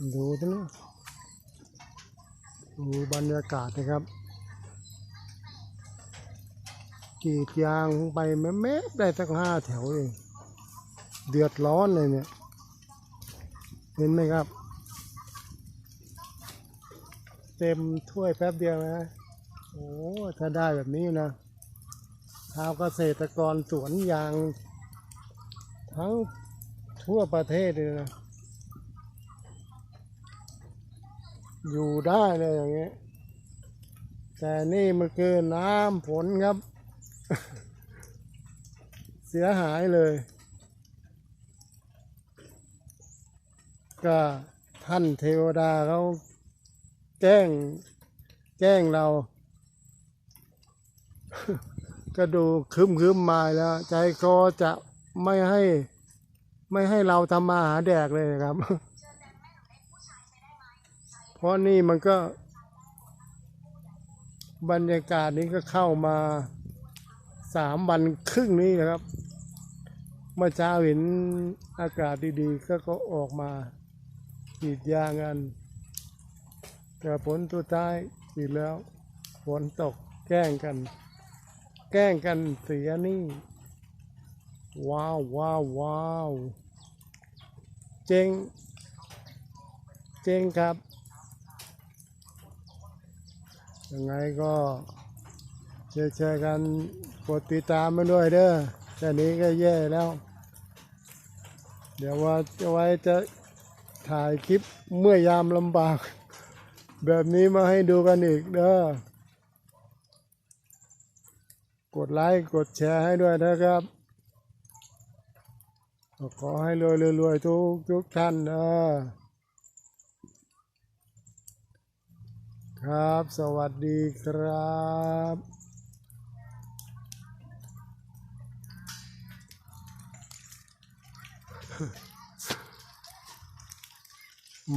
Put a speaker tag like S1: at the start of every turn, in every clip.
S1: ดูสินะดูบรรยากาศนะครับกรีดยางไปแม่แม่ได้สักห้าแถวเองเดือดร้อนเลยเนี่ยเห็นไหมครับ เต็มถ้วยแป๊บเดียวนะโอ้ถ้าได้แบบนี้นะชาวเกษตรกรสวนยาง ทั้งทั่วประเทศเลยนะ อยู่ได้เลยอย่างเงี้ยแต่นี่มันคือน้ำฝนครับ เสียหายเลย ก็ท่านเทวดาเขาแจ้งแจ้งเรา ก็ดูคึมคึมมาแล้ว ใจคอจะไม่ให้ ไม่ให้เราทำมาหาแดกเลยครับ ราะนี่มันก็ บรรยากาศนี้ก็เข้ามาสามวันครึ่งนี้นะครับ เมื่อเช้าเห็นอากาศดีๆ ก็ก็ออกมากรีดยางกัน แต่ผลสุดท้ายอีกแล้วฝนตกแกล้งกัน แกล้งกันเสียนี่ ว้าวว้าวว้าว เจ๋งเจ๋งครับ ยังไงก็แชร์ๆกันกดติดตามมาด้วยเด้อแค่นี้ก็แย่แล้ว เดี๋ยวว่าจะไว้จะถ่ายคลิปเมื่อยามลำบาก แบบนี้มาให้ดูกันอีกเด้อกดไลค์กดแชร์ให้ด้วยนะครับ ขอให้รวยรวยๆทุกทุกท่านนะ ครับ สวัสดีครับ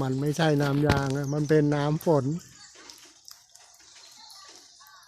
S1: มันไม่ใช่น้ำยางนะ มันเป็นน้ำฝน